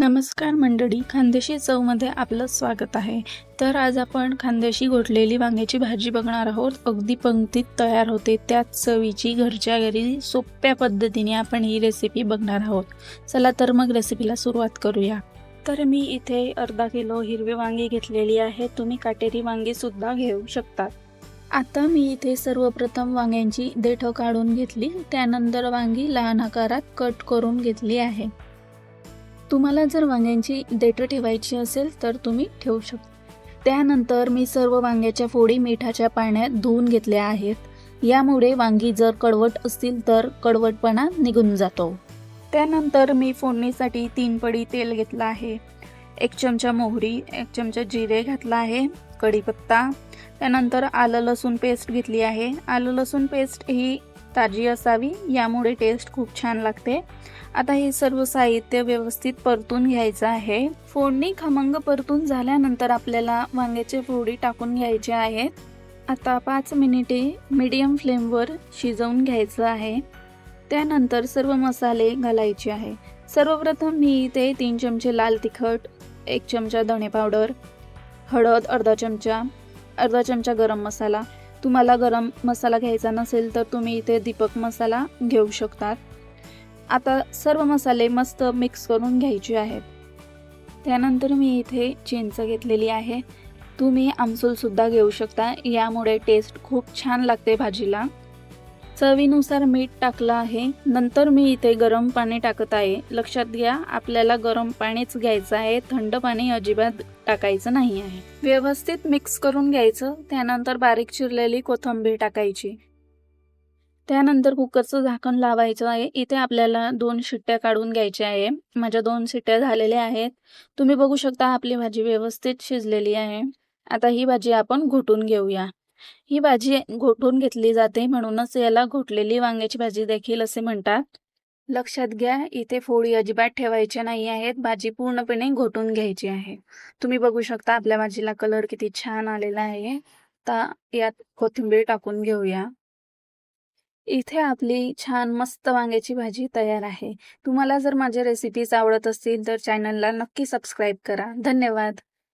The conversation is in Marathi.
नमस्कार मंडळी खानदेशी चवमध्ये आपलं स्वागत आहे. तर आज आपण खानदेशी घोटलेली वांग्याची भाजी बघणार आहोत. अगदी पंक्तीत तयार होते त्याच चवीची घरच्या घरी सोप्या पद्धतीने आपण ही रेसिपी बघणार आहोत. चला तर मग रेसिपीला सुरुवात करूया. तर मी इथे अर्धा किलो हिरवी वांगी घेतलेली आहे. तुम्ही काटेरी वांगीसुद्धा घेऊ शकतात. आता मी इथे सर्वप्रथम वांग्यांची देठं काढून घेतली. त्यानंतर वांगी लहान आकारात कट करून घेतली आहे. तुम्हाला जर वांग्यांची देठं ठेवायची असेल तर तुम्ही ठेवू शकता त्यानंतर मी सर्व वांग्याच्या फोडी मिठाच्या पाण्यात धुवून घेतल्या आहेत. यामुळे वांगी जर कडवट असतील तर कडवटपणा निघून जातो. त्यानंतर मी फोडणीसाठी तीन पडी तेल घेतलं आहे. एक चमचा मोहरी एक चमचा जिरे घातला आहे कढीपत्ता. त्यानंतर आलं लसूण पेस्ट घेतली आहे. आलं लसूण पेस्ट ही ताजी असावी यामुळे टेस्ट खूप छान लागते. आता हे सर्व साहित्य व्यवस्थित परतून घ्यायचं आहे. फोडणी खमंग परतून झाल्यानंतर आपल्याला वांग्याचे फोडी टाकून घ्यायचे आहेत. आता पाच मिनिटे मीडियम फ्लेमवर शिजवून घ्यायचं आहे. त्यानंतर सर्व मसाले घालायचे आहे. सर्वप्रथम मी इथे तीन चमचे लाल तिखट एक चमचा धणे पावडर हळद अर्धा चमचा अर्धा चमचा गरम मसाला तुम्हाला गरम मसाला घ्यायचा नसेल तर तुम्ही इथे दीपक मसाला घेऊ शकतात. आता सर्व मसाले मस्त मिक्स करून घ्यायचे आहेत. त्यानंतर मी इथे चिंच घेतलेली आहे. तुम्ही आमसूलसुद्धा घेऊ शकता. यामुळे टेस्ट खूप छान लागते भाजीला. चवीनुसार मीठ टाकलं आहे. नंतर मी इथे गरम पाणी टाकत आहे. लक्षात घ्या आपल्याला गरम पाणीच घ्यायचं आहे. थंड पाणी अजिबात टाकायचं नाही आहे व्यवस्थित मिक्स करून घ्यायचं त्यानंतर बारीक चिरलेली कोथिंबीर टाकायची. त्यानंतर कुकरचं झाकण लावायचं आहे. इथे आपल्याला दोन शिट्ट्या काढून घ्यायच्या आहे. माझ्या दोन शिट्ट्या झालेल्या आहेत. तुम्ही बघू शकता आपली भाजी व्यवस्थित शिजलेली आहे. आता ही भाजी आपण घोटून घेऊया. ही भाजी घोटून घेतली जाते म्हणूनच याला घोटलेली वांग्याची भाजी देखील असे म्हणतात. लक्षात घ्या इथे फोडी अजिबात ठेवायच्या नाही आहेत. भाजी पूर्णपणे घोटून घ्यायची आहे. तुम्ही बघू शकता आपल्या भाजीला कलर किती छान आलेला आहे. तर यात कोथिंबीर टाकून घेऊया. इथे आपली छान मस्त वांग्याची भाजी तयार आहे. तुम्हाला जर माझ्या रेसिपीज आवडत असतील तर चॅनलला नक्की सबस्क्राईब करा. धन्यवाद.